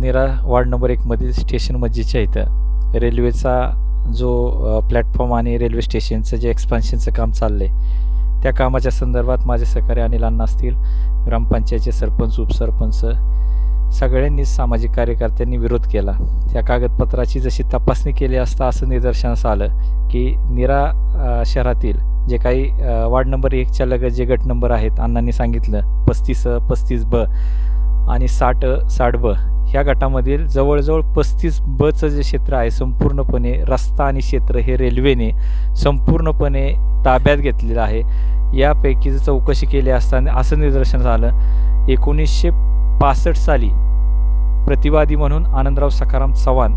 आज Nira ward number एकमधील station मस्जिदच्या इथं रेल्वेचा जो प्लॅटफॉर्म आणि रेल्वे स्टेशनचं जे एक्सपान्शनचं काम चाललं आहे त्या कामाच्या संदर्भात माझे सहकारी अनिल अण्णा असतील ग्रामपंचायतचे सरपंच उपसरपंच सगळ्यांनी सामाजिक कार्यकर्त्यांनी विरोध केला. त्या कागदपत्राची जशी तपासणी केली असता असं निदर्शनास आलं की निरा शहरातील जे काही वार्ड नंबर एकच्या लगत जे गट नंबर आहेत अण्णांनी सांगितलं पस्तीस पस्तीस ब आणि साठ साठ ब ह्या गटामधील जवळजवळ पस्तीस बचं जे क्षेत्र आहे संपूर्णपणे रस्ता आणि क्षेत्र हे रेल्वेने संपूर्णपणे ताब्यात घेतलेलं आहे. यापैकी जर चौकशी केली असताना असं निदर्शन झालं एकोणीसशे पासष्ट साली प्रतिवादी म्हणून आनंदराव सखाराम चव्हाण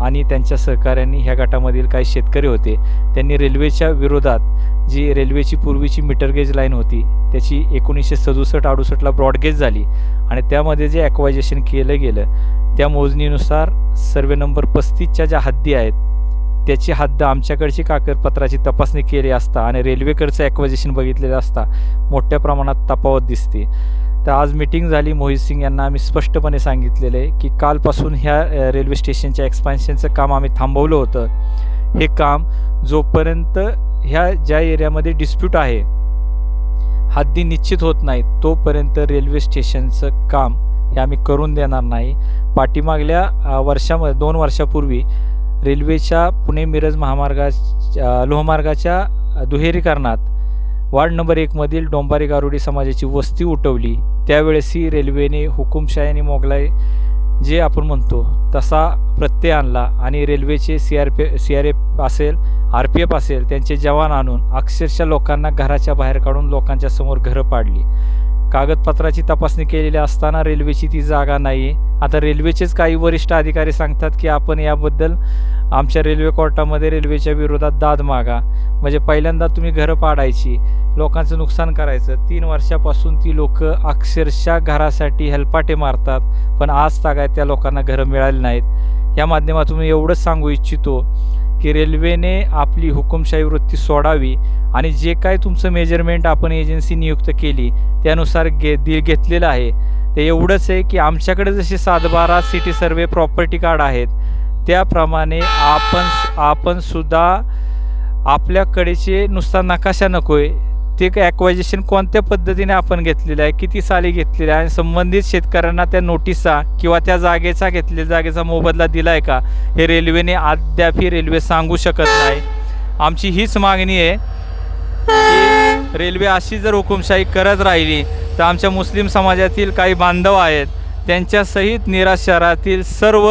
आणि त्यांच्या सहकाऱ्यांनी ह्या गटामधील काही शेतकरी होते त्यांनी रेल्वेच्या विरोधात जी रेल्वेची पूर्वीची मीटर गेज लाईन होती त्याची एकोणीसशे सदुसष्ट अडुसष्टला ब्रॉडगेज झाली आणि त्यामध्ये जे ॲक्वायजेशन केलं गेलं त्या मोजणीनुसार सर्वे नंबर पस्तीसच्या ज्या हद्दी आहेत त्याची हद्द आमच्याकडची कागदपत्राची तपासणी केली असता आणि रेल्वेकडचं ॲक्वायजेशन बघितलेलं असता मोठ्या प्रमाणात तपावत दिसते. तर आज मिटिंग झाली मोहित सिंग यांना आम्ही स्पष्टपणे सांगितलेलं आहे की कालपासून ह्या रेल्वे स्टेशनच्या एक्सपान्शनचं काम आम्ही थांबवलं होतं. हे काम जोपर्यंत ह्या ज्या एरियामध्ये डिस्प्यूट आहे हद्दी निश्चित होत नाहीत तोपर्यंत रेल्वे स्टेशनचं काम हे आम्ही करून देणार नाही. पाठीमागल्या वर्षामध्ये दोन वर्षापूर्वी रेल्वेच्या पुणे मिरज महामार्गा लोहमार्गाच्या दुहेरीकरणात वार्ड नंबर एकमधील डोंबारी गारुडी समाजाची वस्ती उठवली. त्यावेळेस ही रेल्वेने हुकुमशाही आणि मोगलाई जे आपण म्हणतो तसा प्रत्यय आणला आणि रेल्वेचे C R P C R F असेल आर पी एफ असेल त्यांचे जवान आणून अक्षरशः लोकांना घराच्या बाहेर काढून लोकांच्या समोर घरं पाडली. कागदपत्राची तपासणी केलेली असताना रेल्वेची ती जागा नाही आता रेल्वेचेच काही वरिष्ठ अधिकारी सांगतात की आपण याबद्दल आमच्या रेल्वे कोर्टामध्ये रेल्वेच्या विरोधात दाद मागा. म्हणजे पहिल्यांदा तुम्ही घरं पाडायची लोकांचं नुकसान करायचं. तीन वर्षापासून ती लोक अक्षरशः घरासाठी हेलपाटे मारतात पण आज तागायत त्या लोकांना घरं मिळाली नाहीत. या माध्यमातून मी एवढंच सांगू इच्छितो की रेल्वेने आपली हुकुमशाही वृत्ती सोडावी आणि जे काय तुमचं मेजरमेंट आपण एजन्सी नियुक्त केली त्यानुसार घे दि घेतलेलं आहे. ते एवढंच आहे की आमच्याकडे जसे सातबारा सिटी सर्वे प्रॉपर्टी कार्ड आहेत त्याप्रमाणे आपण आपणसुद्धा आपल्याकडेचे नुसता नकाशा नको आहे ते काय ॲक्वायजेशन कोणत्या पद्धतीने आपण घेतलेलं आहे किती साली घेतलेलं आहे आणि संबंधित शेतकऱ्यांना त्या नोटिसा किंवा त्या जागेचा घेतलेल्या जागेचा मोबदला दिला आहे का हे रेल्वेने अद्यापही रेल्वे सांगू शकत नाही. आमची हीच मागणी आहे की रेल्वे अशी जर हुकुमशाही करत राहिली तर आमच्या मुस्लिम समाजातील काही बांधव आहेत त्यांच्यासहित निराश शहरातील सर्व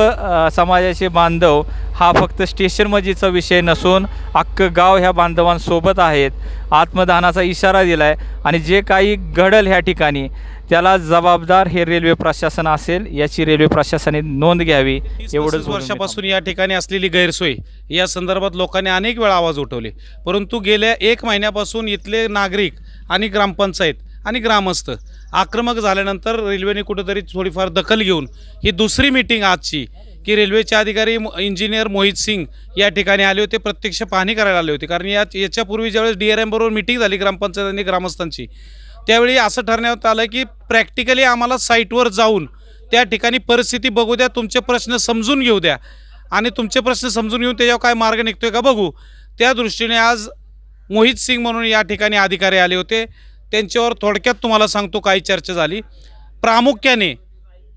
समाजाचे बांधव हा फक्त स्टेशन मजीचा विषय नसून अख्खं गाव ह्या बांधवांसोबत आहेत. आत्मदानाचा इशारा दिला आहे आणि जे काही घडल ह्या ठिकाणी त्याला जबाबदार हे रेल्वे प्रशासन असेल याची रेल्वे प्रशासनाने नोंद घ्यावी. एवढंच वर्षापासून या ठिकाणी असलेली गैरसोय या संदर्भात लोकांनी अनेक वेळा आवाज उठवले. परंतु गेल्या एक महिन्यापासून इथले नागरिक आणि ग्रामपंचायत आणि ग्रामस्थ. आक्रमक झाल्यानंतर रेल्वेने कुठंतरी थोडीफार दखल घेऊन ही दुसरी मीटिंग आजची की रेल्वेचे अधिकारी इंजिनियर मोहित सिंग या ठिकाणी आले होते प्रत्यक्ष पाहणी करायला आले होते. कारण या याच्यापूर्वी ज्यावेळेस डी आर एमबरोबर मिटिंग झाली ग्रामपंचायत आणि ग्रामस्थांची त्यावेळी असं ठरण्यात आलं की प्रॅक्टिकली आम्हाला साईटवर जाऊन त्या ठिकाणी परिस्थिती बघू द्या तुमचे प्रश्न समजून घेऊ द्या. आणि तुमचे प्रश्न समजून घेऊन त्याच्यावर काय मार्ग निघतोय का बघू. त्या दृष्टीने आज मोहित सिंग म्हणून या ठिकाणी अधिकारी आले होते. त्यांच्यावर थोडक्यात तुम्हाला सांगतो काही चर्चा झाली. प्रामुख्याने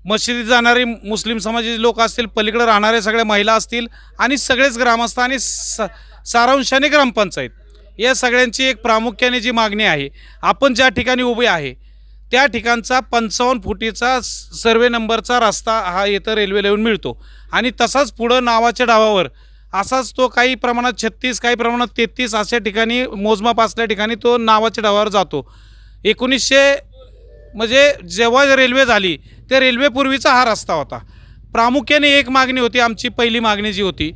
मशिदीत जाणारे मुस्लिम समाजाचे लोक असतील पलीकडे राहणारे सगळ्या महिला असतील आणि सगळेच ग्रामस्थ आणि स सारांशाने ग्रामपंचायत. या सगळ्यांची एक प्रामुख्याने जी मागणी आहे आपण ज्या ठिकाणी उभे आहे त्या ठिकाणचा पंचावन्न फुटीचा स- सर्वे नंबरचा रस्ता हा इथं रेल्वे येऊन मिळतो. आणि तसाच पुढं नावाच्या डावावर असाच तो काही प्रमाणात छत्तीस काही प्रमाणात तेहतीस अशा ठिकाणी मोजमाप असल्या ठिकाणी तो नावाच्या डावावर जातो. एकोणीसशे म्हणजे जेव्हा रेल्वे झाली त्या रेल्वेपूर्वीचा हा रस्ता होता. प्रामुख्याने एक मागणी होती आमची पहिली मागणी जी होती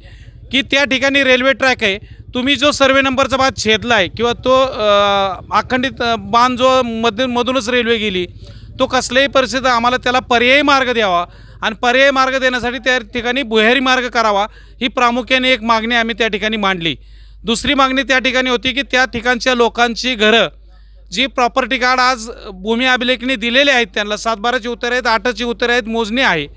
की त्या ठिकाणी रेल्वे ट्रॅक आहे. तुम्ही जो सर्वे नंबरचा भाग छेदला आहे किंवा तो अखंडित बांध जो मधून मधूनच रेल्वे गेली तो कसल्याही परिस्थितीत आम्हाला त्याला पर्यायी मार्ग द्यावा. आणि पर्यायी मार्ग देण्यासाठी त्या ठिकाणी बुहेरी मार्ग करावा ही प्रामुख्याने एक मागणी आम्ही त्या ठिकाणी मांडली. दुसरी मागणी त्या ठिकाणी होती की त्या ठिकाणच्या लोकांची घरं जी प्रॉपर्टी कार्ड आज भूमी अभिलेखने दिलेले आहेत त्यांना सातबाराची उत्तरे आहेत आठची उत्तरे आहेत मोजणी आहे.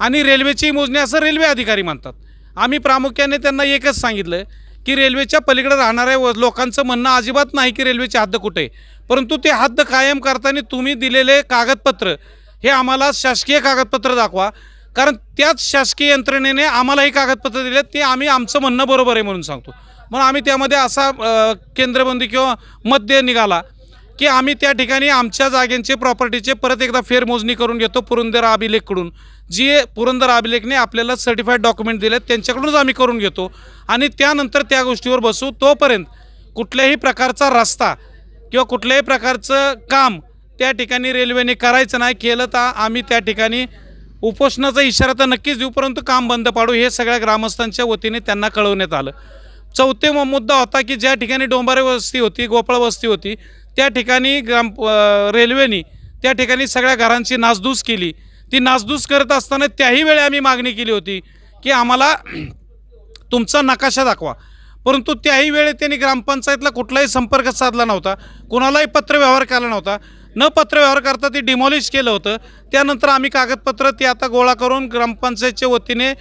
आणि रेल्वेची मोजणी असं रेल्वे अधिकारी म्हणतात. आम्ही प्रामुख्याने त्यांना एकच सांगितलं की रेल्वेच्या पलीकडे राहणाऱ्या व- लोकांचं म्हणणं अजिबात नाही की रेल्वेची हद्द कुठे आहे. परंतु ते हद्द कायम करताना तुम्ही दिलेले कागदपत्र हे आम्हाला शासकीय कागदपत्र दाखवा. कारण त्याच शासकीय यंत्रणेने आम्हाला हे कागदपत्र दिले ते आम्ही आमचं म्हणणं बरोबर आहे म्हणून सांगतो. म्हणून आम्ही त्यामध्ये असा केंद्रबंदी किंवा मध्य निघाला की आम्ही त्या ठिकाणी आमच्या जागेंचे प्रॉपर्टीचे परत एकदा फेरमोजणी करून घेतो पुरंदर अभिलेखकडून. जी पुरंदर अभिलेखने आपल्याला सर्टिफाईड डॉक्युमेंट दिले त्यांच्याकडूनच आम्ही करून घेतो. आणि त्यानंतर त्या गोष्टीवर बसू तोपर्यंत कुठल्याही प्रकारचा रस्ता किंवा कुठल्याही प्रकारचं काम त्या ठिकाणी रेल्वेने करायचं नाही केलं तर आम्ही त्या ठिकाणी उपोषणाचा इशारा तर नक्कीच देऊ परंतु काम बंद पाडू हे सगळ्या ग्रामस्थांच्या वतीने त्यांना कळवण्यात आलं. चौथे म- मुद्दा होता की ज्या ठिकाणी डोंबारे वस्ती होती गोपाळ वस्ती होती त्या ठिकाणी ग्राम रेल्वेनी रेल्वेने त्या ठिकाणी सगळ्या घरांची नासधूस केली. ती नासधूस करत असताना त्याही वेळी आम्ही मागणी केली होती की आम्हाला तुमचा नकाशा दाखवा. परंतु त्याही वेळी त्यांनी ग्रामपंचायतला कुठलाही संपर्क साधला नव्हता कुणालाही पत्रव्यवहार केला नव्हता. न पत्रव्यवहार करता ते डिमॉलिश केलं होतं. त्यानंतर आम्ही कागदपत्र ते आता गोळा करून ग्रामपंचायतच्या वतीने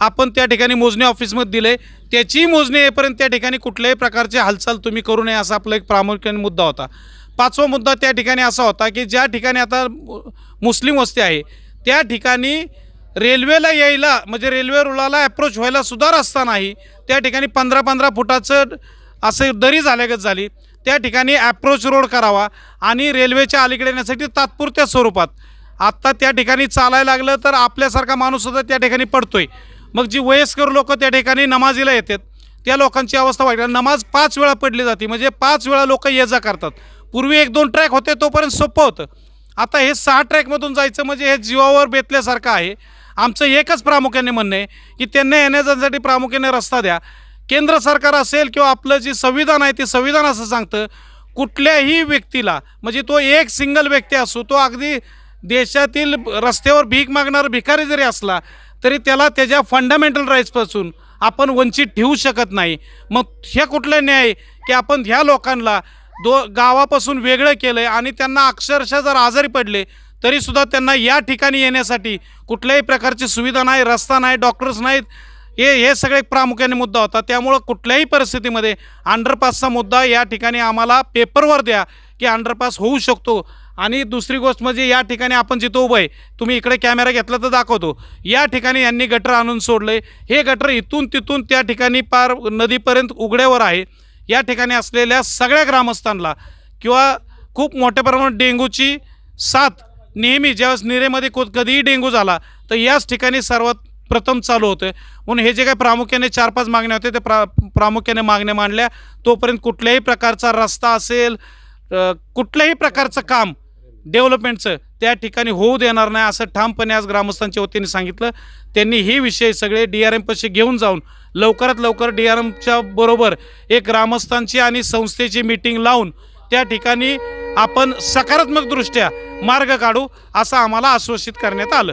आपण त्या ठिकाणी मोजणी ऑफिसमध्ये दिले त्याची मोजणी येईपर्यंत त्या ठिकाणी कुठल्याही प्रकारची हालचाल तुम्ही करू नये असा आपला एक प्रामुख्याने मुद्दा होता. पाचवा मुद्दा त्या ठिकाणी असा होता की ज्या ठिकाणी आता मुस्लिम वस्ती आहे त्या ठिकाणी रेल्वेला यायला म्हणजे रेल्वे रुळाला अप्रोच व्हायला सुद्धा रस्ता नाही. त्या ठिकाणी पंधरा पंधरा फुटाचं असं दरी झाल्यागत झाली. त्या ठिकाणी ॲप्रोच रोड करावा आणि रेल्वेच्या अलीकडे येण्यासाठी तात्पुरत्या स्वरूपात. आत्ता त्या ठिकाणी चालायला लागलं तर आपल्यासारखा माणूससुद्धा त्या ठिकाणी पडतोय. मग जी वयस्कर लोक त्या ठिकाणी नमाजीला येतात त्या लोकांची अवस्था वाईट. नमाज पाच वेळा पडली जाते म्हणजे पाच वेळा लोक ये जा करतात. पूर्वी एक दोन ट्रॅक होते तोपर्यंत सोपं होतं. आता हे सहा ट्रॅकमधून जायचं म्हणजे हे जीवावर बेतल्यासारखं आहे. आमचं एकच प्रामुख्याने म्हणणं आहे की त्यांना येण्यासाठी प्रामुख्याने रस्ता द्या. केंद्र सरकार असेल किंवा आपलं जे संविधान आहे ते संविधान असं सांगतं कुठल्याही व्यक्तीला म्हणजे तो एक सिंगल व्यक्ती असो तो अगदी देशातील रस्त्यावर भीक मागणारा भिकारी जरी असला तरी त्याला त्याच्या फंडामेंटल राईट्सपासून आपण वंचित ठेवू शकत नाही. मग हे कुठलं न्याय? की आपण ह्या लोकांना दो गावापासून वेगळं केलं आहे आणि त्यांना अक्षरशः जर आजारी पडले तरीसुद्धा त्यांना या ठिकाणी येण्यासाठी कुठल्याही प्रकारची सुविधा नाही रस्ता नाही डॉक्टर्स नाहीत हे हे सगळे प्रामुख्याने मुद्दा होता. त्यामुळं कुठल्याही परिस्थितीमध्ये अंडरपासचा मुद्दा या ठिकाणी आम्हाला पेपरवर द्या की अंडरपास होऊ शकतो. आणि दुसरी गोष्ट म्हणजे या ठिकाणी आपण जिथं उभं आहे तुम्ही इकडे कॅमेरा घेतला तर दाखवतो. या ठिकाणी यांनी गटर आणून सोडले हे गटर इथून तिथून त्या ठिकाणी पार नदीपर्यंत उघड्यावर आहे. या ठिकाणी असलेल्या सगळ्या ग्रामस्थांना किंवा खूप मोठ्या प्रमाणात डेंग्यूची साथ नेहमी ज्यावेळेस निरेमध्ये को कधीही डेंग्यू झाला तर याच ठिकाणी सर्वात प्रथम चालू होतं म्हणून हे जे काही प्रामुख्याने चार पाच मागण्या होत्या ते प्रा प्रामुख्याने मागण्या मांडल्या. तोपर्यंत कुठल्याही प्रकारचा रस्ता असेल कुठल्याही प्रकारचं काम डेव्हलपमेंटचं त्या ठिकाणी होऊ देणार नाही असं ठामपणे आज ग्रामस्थांच्या वतीने सांगितलं. त्यांनी हे विषय सगळे डी आर एमपाशी घेऊन जाऊन लवकरात लवकर डी आर एमच्या बरोबर एक ग्रामस्थांची आणि संस्थेची मीटिंग लावून त्या ठिकाणी आपण सकारात्मकदृष्ट्या मार्ग काढू असं आम्हाला आश्वासित करण्यात आलं.